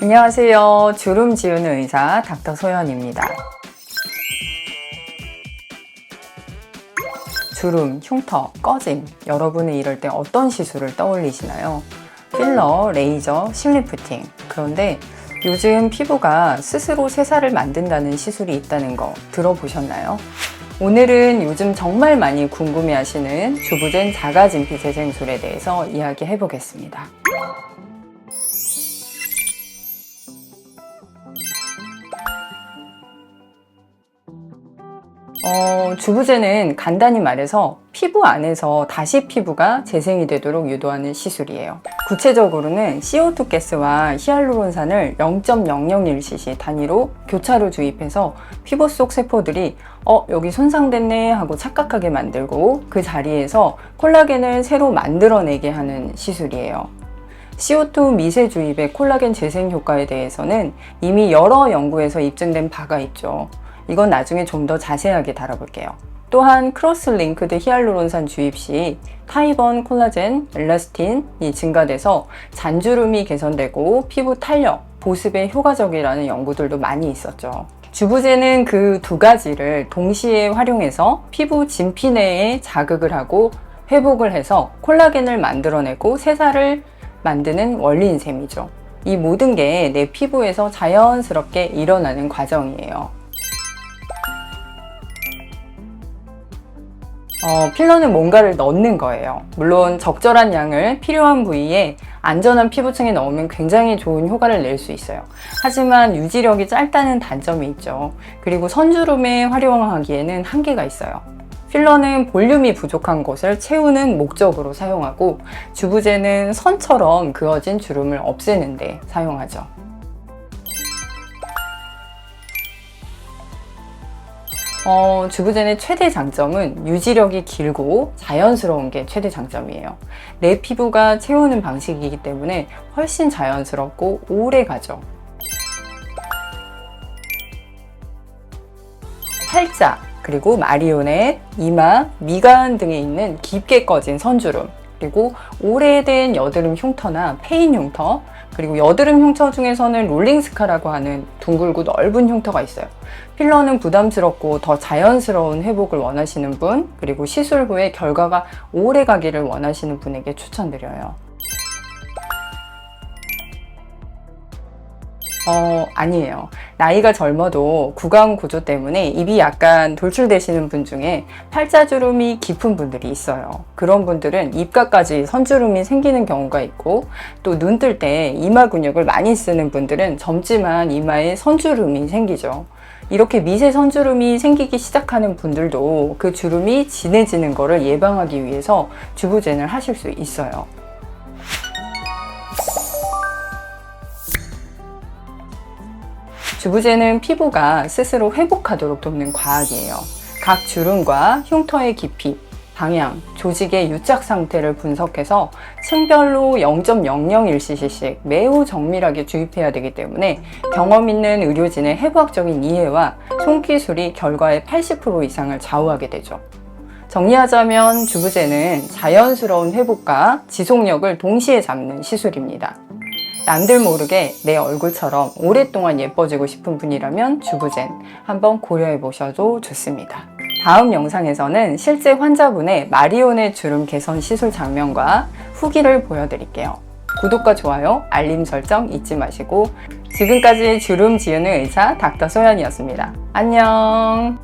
안녕하세요. 주름 지우는 의사 닥터 소연입니다. 주름, 흉터, 꺼짐. 여러분이 이럴 때 어떤 시술을 떠올리시나요? 필러, 레이저, 심리프팅. 그런데 요즘 피부가 스스로 새살을 만든다는 시술이 있다는 거 들어보셨나요? 오늘은 요즘 정말 많이 궁금해 하시는 주부젠 자가진피 재생술에 대해서 이야기해 보겠습니다. 어, 주부제는 간단히 말해서 피부 안에서 다시 피부가 재생이 되도록 유도하는 시술이에요. 구체적으로는 CO2 가스와 히알루론산을 0.001cc 단위로 교차로 주입해서 피부 속 세포들이 어, 여기 손상됐네 하고 착각하게 만들고 그 자리에서 콜라겐을 새로 만들어내게 하는 시술이에요. CO2 미세 주입의 콜라겐 재생 효과에 대해서는 이미 여러 연구에서 입증된 바가 있죠. 이건 나중에 좀 더 자세하게 다뤄볼게요. 또한 크로스 링크드 히알루론산 주입 시 타입원 콜라겐, 엘라스틴이 증가돼서 잔주름이 개선되고 피부 탄력, 보습에 효과적이라는 연구들도 많이 있었죠. 주부제는 그 두 가지를 동시에 활용해서 피부 진피 내에 자극을 하고 회복을 해서 콜라겐을 만들어내고 새살을 만드는 원리인 셈이죠. 이 모든 게 내 피부에서 자연스럽게 일어나는 과정이에요. 어, 필러는 뭔가를 넣는 거예요. 물론 적절한 양을 필요한 부위에 안전한 피부층에 넣으면 굉장히 좋은 효과를 낼 수 있어요. 하지만 유지력이 짧다는 단점이 있죠. 그리고 선주름에 활용하기에는 한계가 있어요. 필러는 볼륨이 부족한 곳을 채우는 목적으로 사용하고 주부제는 선처럼 그어진 주름을 없애는 데 사용하죠. 어, 주부젠의 최대 장점은 유지력이 길고 자연스러운 게 최대 장점이에요. 내 피부가 채우는 방식이기 때문에 훨씬 자연스럽고 오래 가죠. 팔자, 그리고 마리오넷, 이마, 미간 등에 있는 깊게 꺼진 선주름, 그리고 오래된 여드름 흉터나 페인 흉터, 그리고 여드름 흉터 중에서는 롤링 스카라고 하는 둥글고 넓은 흉터가 있어요. 필러는 부담스럽고 더 자연스러운 회복을 원하시는 분, 그리고 시술 후에 결과가 오래 가기를 원하시는 분에게 추천드려요. 어, 아니에요. 나이가 젊어도 구강 구조 때문에 입이 약간 돌출되시는 분 중에 팔자주름이 깊은 분들이 있어요. 그런 분들은 입가까지 선주름이 생기는 경우가 있고 또 눈 뜰 때 이마 근육을 많이 쓰는 분들은 젊지만 이마에 선주름이 생기죠. 이렇게 미세 선주름이 생기기 시작하는 분들도 그 주름이 진해지는 것을 예방하기 위해서 주부젠을 하실 수 있어요. 주부제는 피부가 스스로 회복하도록 돕는 과학이에요. 각 주름과 흉터의 깊이, 방향, 조직의 유착 상태를 분석해서 층별로 0.001cc씩 매우 정밀하게 주입해야 되기 때문에 경험 있는 의료진의 해부학적인 이해와 손기술이 결과의 80% 이상을 좌우하게 되죠. 정리하자면 주부제는 자연스러운 회복과 지속력을 동시에 잡는 시술입니다. 남들 모르게 내 얼굴처럼 오랫동안 예뻐지고 싶은 분이라면 주부젠 한번 고려해 보셔도 좋습니다. 다음 영상에서는 실제 환자분의 마리오네 주름 개선 시술 장면과 후기를 보여드릴게요. 구독과 좋아요, 알림 설정 잊지 마시고 지금까지 주름 지우는 의사 닥터 소연이었습니다. 안녕!